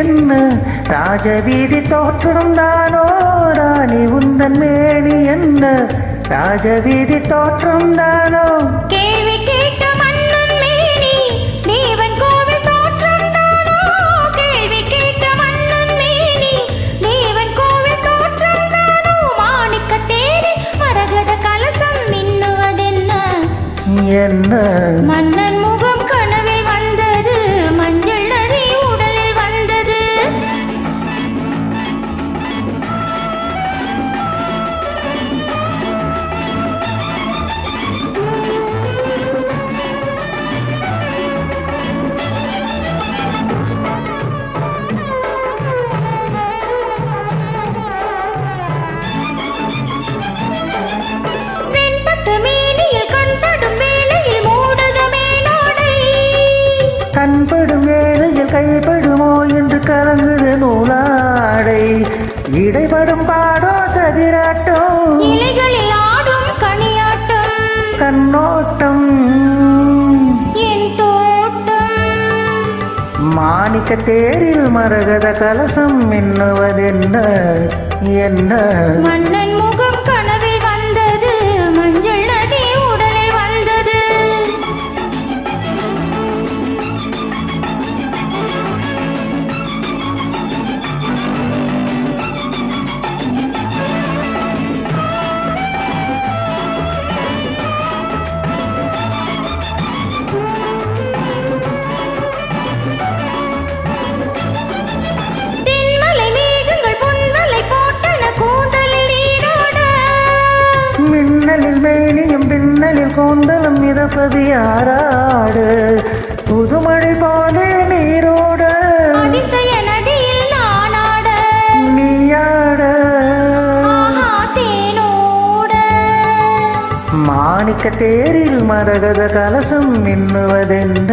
என்ன? ராஜவீதி தோற்றம் தானோ? ராணி உந்தன் மேனி என்ன? ராஜவீதி தோற்றம் தானோ? கேள்வி கேட்ட மன்னன் மேனி தேவன் கோவில் தோற்றம் தானோ? கேள்வி கேட்ட மன்னன் மேனி தேவன் கோவில் தோற்றம் தானோ? மாணிக்க தேரில் மரகத கலசம் மின்னுவதென்ன? என்ன? மன்னன் மாணிக்க தேரில் மரகத கலசம் மின்னுவதென்ன? என்ன? மன்னன் முக பின்னலில் கோந்தலும் மிதப்பது யாராடு? புதுமழை போலே நீரோட. அதிசய நதியில் நானாட. நீயாட. ஆஹா தேனோட. மாணிக்க தேரில் மரகத கலசம் மின்னுவதென்ன